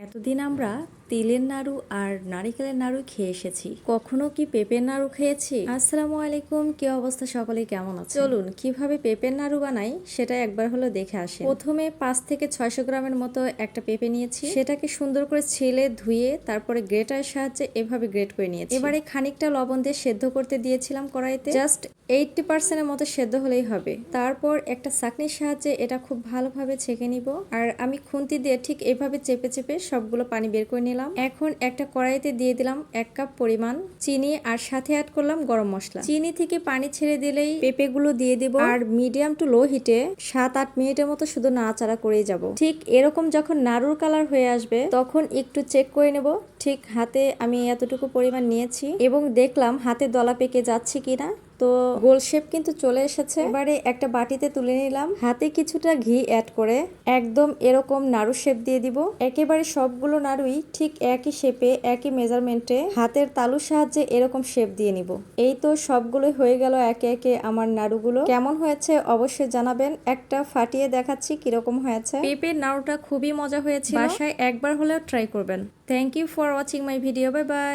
এতদিন আমরা তিলের নাড়ু আর নারিকেলের নাড়ু খেয়ে এসেছি। কখনো কি পেঁপের নাড়ু খেয়েছি? আসসালামু আলাইকুম, কি অবস্থা সকলে? কেমন আছে চলুন, কীভাবে পেঁপের নাড়ু বানাই সেটা একবার হলো দেখে আসে। প্রথমে পাঁচ থেকে ছয়শো গ্রামের মতো একটা পেঁপে নিয়েছি। সেটাকে সুন্দর করে ছেলে ধুয়ে তারপরে গ্রেটারের সাহায্যে এভাবে গ্রেট করে নিয়েছি। এবারে খানিকটা লবণ দিয়ে সেদ্ধ করতে দিয়েছিলাম কড়াইতে। জাস্ট এইটটি পার্সেন্টের মতো সেদ্ধ হলেই হবে। তারপর একটা চাকনির সাহায্যে এটা খুব ভালোভাবে ছেঁকে নিব। আর আমি খুন্তি দিয়ে ঠিক এভাবে চেপে চেপে সবগুলো পানি বের করে নিলাম। এখন একটা কড়াইতে দিয়ে দিলাম এক কাপ পরিমাণ চিনি আর সাথে অ্যাড করলাম গরম মশলা। চিনি থেকে পানি ছেড়ে দিলেই পেঁপেগুলো দিয়ে দিব। আর মিডিয়াম টু লো হিটে সাত আট মিনিটের মতো শুধু নাড়াচাড়া করেই যাব। ঠিক এরকম যখন নাড়ুর কালার হয়ে আসবে, তখন একটু চেক করে নেব। ঠিক হাতে আমি এতটুকু পরিমাণ নিয়েছি এবং দেখলাম হাতে দলা পেকে যাচ্ছে কিনা। তো গোল শেপ কিন্তু চলে এসেছে। এবারে একটা বাটিতে তুলে নিলাম। হাতে কিছুটা ঘি অ্যাড করে একদম এরকম নাড়ু শেপ দিয়ে দিব। একেবারে সবগুলো নাড়ুই ঠিক একই শেপে একই মেজারমেন্টে হাতের তালুর সাহায্যে এরকম শেপ দিয়ে নিব। এই তো সবগুলোই হয়ে গেল একে একে আমার নাড়ুগুলো। কেমন হয়েছে অবশ্যই জানাবেন। একটা ফাটিয়ে দেখাচ্ছি কীরকম হয়েছে। পেঁপের নাড়ুটা খুবই মজা হয়েছে বাসায় একবার হলেও ট্রাই করবেন। Thank you for watching my video bye bye